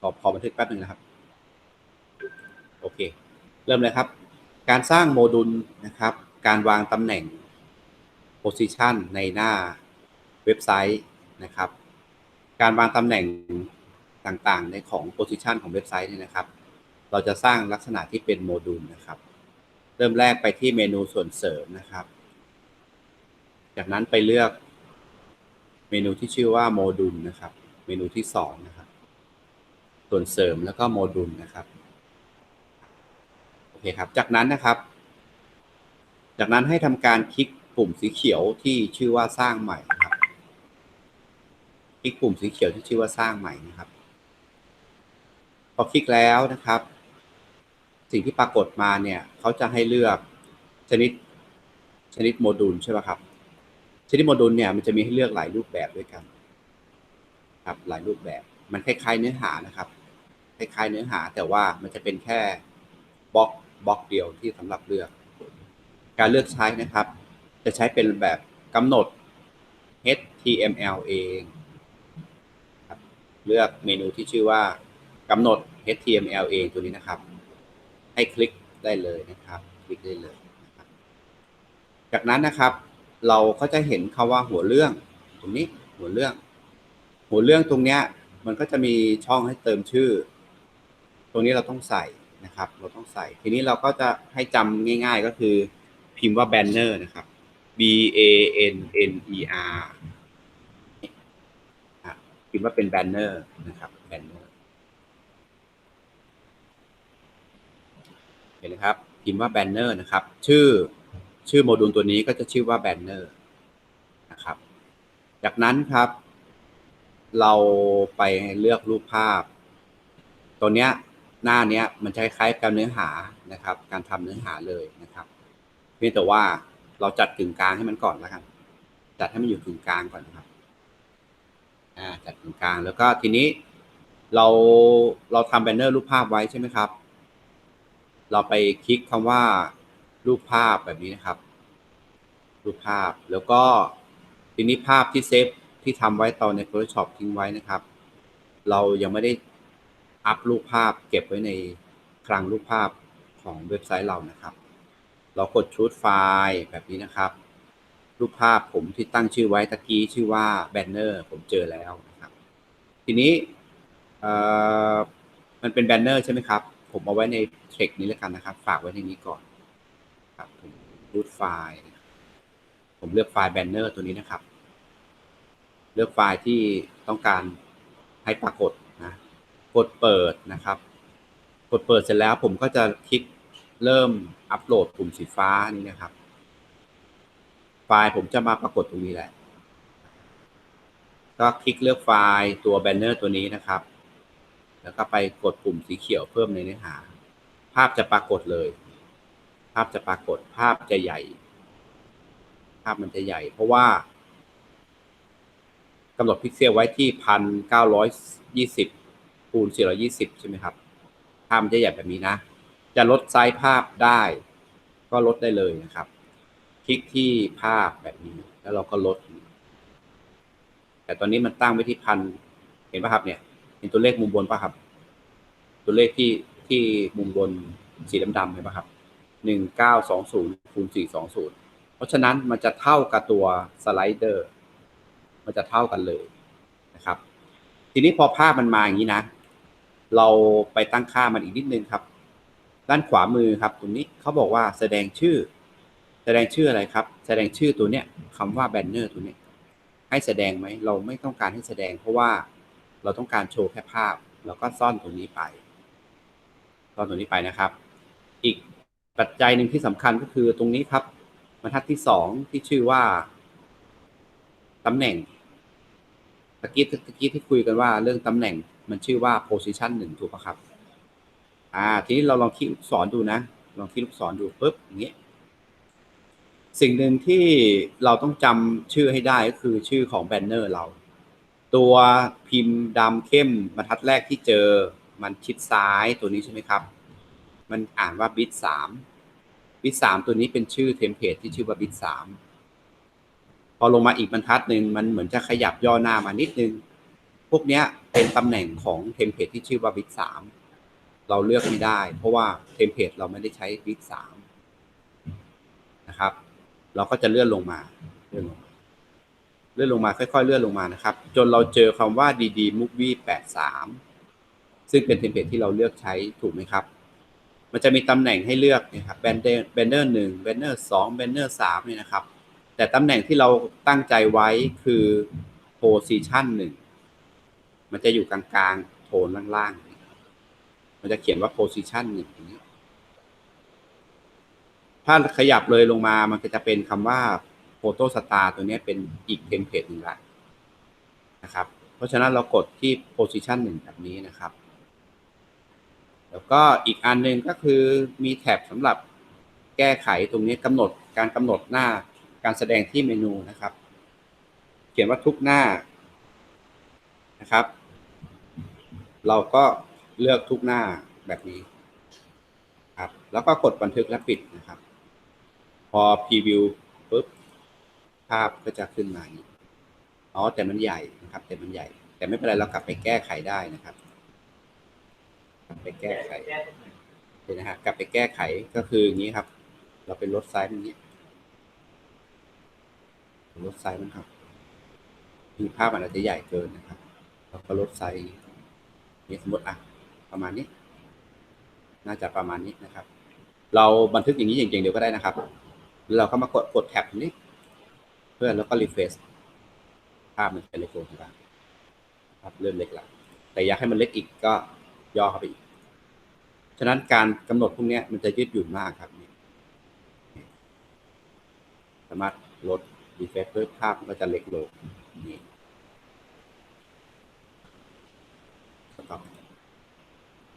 ขอพอบันทึกแป๊บหนึ่งนะครับ โอเค เริ่มเลยครับ การสร้างโมดูลนะครับ การวางตำแหน่ง position ในหน้าเว็บไซต์นะครับ การวางตำแหน่งต่างๆ ในของ position ของเว็บไซต์เนี่ยนะครับ เราจะสร้างลักษณะที่เป็นโมดูลนะครับ เริ่มแรกไปที่เมนูส่วนเสริมนะครับ จากนั้นไปเลือกเมนูที่ชื่อว่าโมดูลนะครับ เมนูที่สองนะครับ ส่วนเสริมแล้วก็โมดูลนะครับโอเคครับ จากนั้นนะครับ จากนั้นให้ทำการคลิกปุ่มสีเขียวที่ชื่อว่าสร้างใหม่นะครับ คลิกปุ่มสีเขียวที่ชื่อว่าสร้างใหม่นะครับ พอคลิกแล้วนะครับ สิ่งที่ปรากฏมาเนี่ยเขาจะให้เลือกชนิดชนิดโมดูลใช่ไหมครับ ชนิดโมดูลเนี่ยมันจะมีให้เลือกหลายรูปแบบด้วยกัน ครับหลายรูปแบบ มันคล้ายๆเนื้อหานะครับ คล้ายๆเนื้อหา แต่ว่ามันจะเป็นแค่บล็อกบล็อกเดียวที่สำหรับเลือก การเลือกใช้นะครับ จะใช้เป็นแบบกำหนด HTML เองเลือกเมนูที่ชื่อว่ากำหนด HTML เองตัวนี้นะครับ ให้คลิกได้เลยนะครับ คลิกได้เลยนะครับจากนั้นนะครับ เราก็จะเห็นคาว่าหัวเรื่อง ตรงนี้หัวเรื่อง หัวเรื่องตรงเนี้ยมันก็จะมีช่องให้เติมชื่อ ตรงนี้เราต้องใส่นะครับ เราต้องใส่ ทีนี้เราก็จะให้จำง่าย ๆ ก็คือพิมพ์ว่า banner นะครับ B A N N E R พิมพ์ว่าเป็น banner นะครับ banner เห็นไหมครับ พิมพ์ว่า banner นะครับ ชื่อชื่อโมดูลตัวนี้ก็จะชื่อว่า banner นะครับ จากนั้นครับ เราไปเลือกรูปภาพ ตัวเนี้ย หน้าเนี้ยมันจะคล้ายๆกับเนื้อหานะครับ การทำเนื้อหาเลยนะครับเพียงแต่ว่าเราจัดกึ่งกลางให้มันก่อนแล้วกัน จัดให้มันอยู่กึ่งกลางก่อนนะครับจัดกึ่งกลางแล้วก็ทีนี้เราเราทำแบนเนอร์รูปภาพไว้ใช่ไหมครับ เราไปคลิกคำว่ารูปภาพแบบนี้นะครับ รูปภาพแล้วก็ทีนี้ภาพที่เซฟที่ทำไว้ตอนใน Photoshop ทิ้งไว้นะครับ เรายังไม่ได้ อัพรูปภาพเก็บไว้ในคลังรูปภาพของเว็บไซต์เรานะครับ เรากดชูดไฟล์แบบนี้นะครับ รูปภาพผมที่ตั้งชื่อไว้ตะกี้ชื่อว่าแบนเนอร์ผมเจอแล้วนะครับ ทีนี้มันเป็นแบนเนอร์ใช่ไหมครับ ผมเอาไว้ในเทคนี้แล้วกันนะครับ ฝากไว้ในนี้ก่อนครับผมรูดไฟล์ ผมเลือกไฟล์แบนเนอร์ตัวนี้นะครับ เลือกไฟล์ที่ต้องการให้ปรากฏ กดเปิดนะครับ กดเปิดเสร็จแล้วผมก็จะคลิกเริ่มอัปโหลดปุ่มสีฟ้านี่นะครับ ไฟล์ผมจะมาปรากฏตรงนี้แหละ ก็คลิกเลือกไฟล์ตัวแบนเนอร์ตัวนี้นะครับ แล้วก็ไปกดปุ่มสีเขียวเพิ่มในเนื้อหา ภาพจะปรากฏเลย ภาพจะปรากฏภาพจะใหญ่ ภาพมันจะใหญ่ เพราะว่ากำหนดพิกเซลไว้ที่พันเก้าร้อยยี่สิบ คูณสี่ร้อยี่สิบใช่ไหมครับภาพมันจะใหญ่แบบนี้นะ จะลดไซส์ภาพได้ ก็ลดได้เลยนะครับ คลิกที่ภาพแบบนี้ แล้วเราก็ลด แต่ตอนนี้มันตั้งไว้ที่พันเห็นป่ะครับเนี่ยเห็นตัวเลขมุมบนป่ะครับ ตัวเลขที่ที่มุมบนสีดำๆเห็นป่ะครับหนึ่งเก้าสองศูนย์คูณสี่สองศูนย์เพราะฉะนั้นมันจะเท่ากับตัวสไลเดอร์ มันจะเท่ากันเลยนะครับ ทีนี้พอภาพมันมาอย่างนี้นะ เราไปตั้งค่ามันอีกนิดนึงครับ ด้านขวามือครับตรงนี้เขาบอกว่าแสดงชื่อ แสดงชื่ออะไรครับ แสดงชื่อตัวเนี้ยคำว่าแบนเนอร์ตัวเนี้ยให้แสดงไหมเราไม่ต้องการให้แสดง เพราะว่าเราต้องการโชว์แค่ภาพเราก็ซ่อนตรงนี้ไปซ่อนตรงนี้ไปนะครับ อีกปัจจัยหนึ่งที่สำคัญก็คือตรงนี้ครับบรรทัดที่สองที่ชื่อว่าตำแหน่งตะกี้ตะกี้ที่คุยกันว่าเรื่องตำแหน่ง มันชื่อว่า position หนึ่งถูกปะครับ อ่า ทีนี้เราลองคลิกลูกศรดูนะ ลองคลิกลูกศรดูปุ๊บอย่างเงี้ย สิ่งหนึ่งที่เราต้องจำชื่อให้ได้ก็คือชื่อของแบนเนอร์เรา ตัวพิมพ์ดำเข้มบรรทัดแรกที่เจอ มันชิดซ้ายตัวนี้ใช่ไหมครับ มันอ่านว่าบิตสามบิตสามตัวนี้เป็นชื่อเทมเพลตที่ชื่อว่าบิตสามพอลงมาอีกบรรทัดหนึ่งมันเหมือนจะขยับย่อหน้ามานิดนึง พวกเนี้ย เป็นตำแหน่งของเทมเพลตที่ชื่อว่าบิ๊กสามเราเลือกไม่ได้ เพราะว่าเทมเพลตเราไม่ได้ใช้บิ๊กสามนะครับ เราก็จะเลื่อนลงมาเลื่อนลงมาเลื่อนลงมาค่อยๆ เลื่อนลงมานะครับ จนเราเจอคำว่า DD Movie 83 ซึ่งเป็นเทมเพลตที่เราเลือกใช้ถูกไหมครับ มันจะมีตำแหน่งให้เลือกนะครับแบนเดอร์แบนเนอร์หนึ่งแบนเนอร์สองแบนเนอร์สามเนี่ยนะครับ แต่ตำแหน่งที่เราตั้งใจไว้คือ position หนึ่ง มันจะอยู่กลางๆ โทนล่างๆ มันจะเขียนว่า position อย่างนี้ ถ้าขยับเลยลงมา มันก็จะเป็นคำว่า Photo Star ตัวนี้เป็นอีกเทมเพลตหนึ่งละนะครับ เพราะฉะนั้นเรากดที่ position หนึ่งแบบนี้นะครับ แล้วก็อีกอันหนึ่งก็คือมีแท็บสำหรับแก้ไขตรงนี้กำหนดการกำหนดหน้าการแสดงที่เมนูนะครับ เขียนว่าทุกหน้านะครับ เราก็เลือกทุกหน้าแบบนี้ครับแล้วก็กดบันทึกและปิดนะครับ พอพรีวิวปุ๊บภาพก็จะขึ้นมาอ๋อแต่มันใหญ่นะครับ แต่มันใหญ่ แต่ไม่เป็นไรเรากลับไปแก้ไขได้นะครับกลับไปแก้ไขเห็นนะฮะกลับไปแก้ไขก็คืออย่างนี้ครับ เราเป็นลดไซส์มันนี้ลดไซส์มันครับ มีภาพมันอาจจะใหญ่เกินนะครับเราก็ลดไซส์ นี่สมมติอะประมาณนี้ น่าจะประมาณนี้นะครับ เราบันทึกอย่างนี้อย่างเดียวก็ได้นะครับหรือเราก็มากดกดแท็บนี้ เพื่อแล้วก็รีเฟรชภาพมันจะเล็กลงครับภาพเริ่มเล็กละแต่อยากให้มันเล็กอีกก็ย่อเข้าไปอีก ฉะนั้นการกำหนดพวกนี้มันจะยืดหยุ่นมากครับสามารถลดดีเฟกต์เพื่อภาพมันก็จะเล็กลงนี่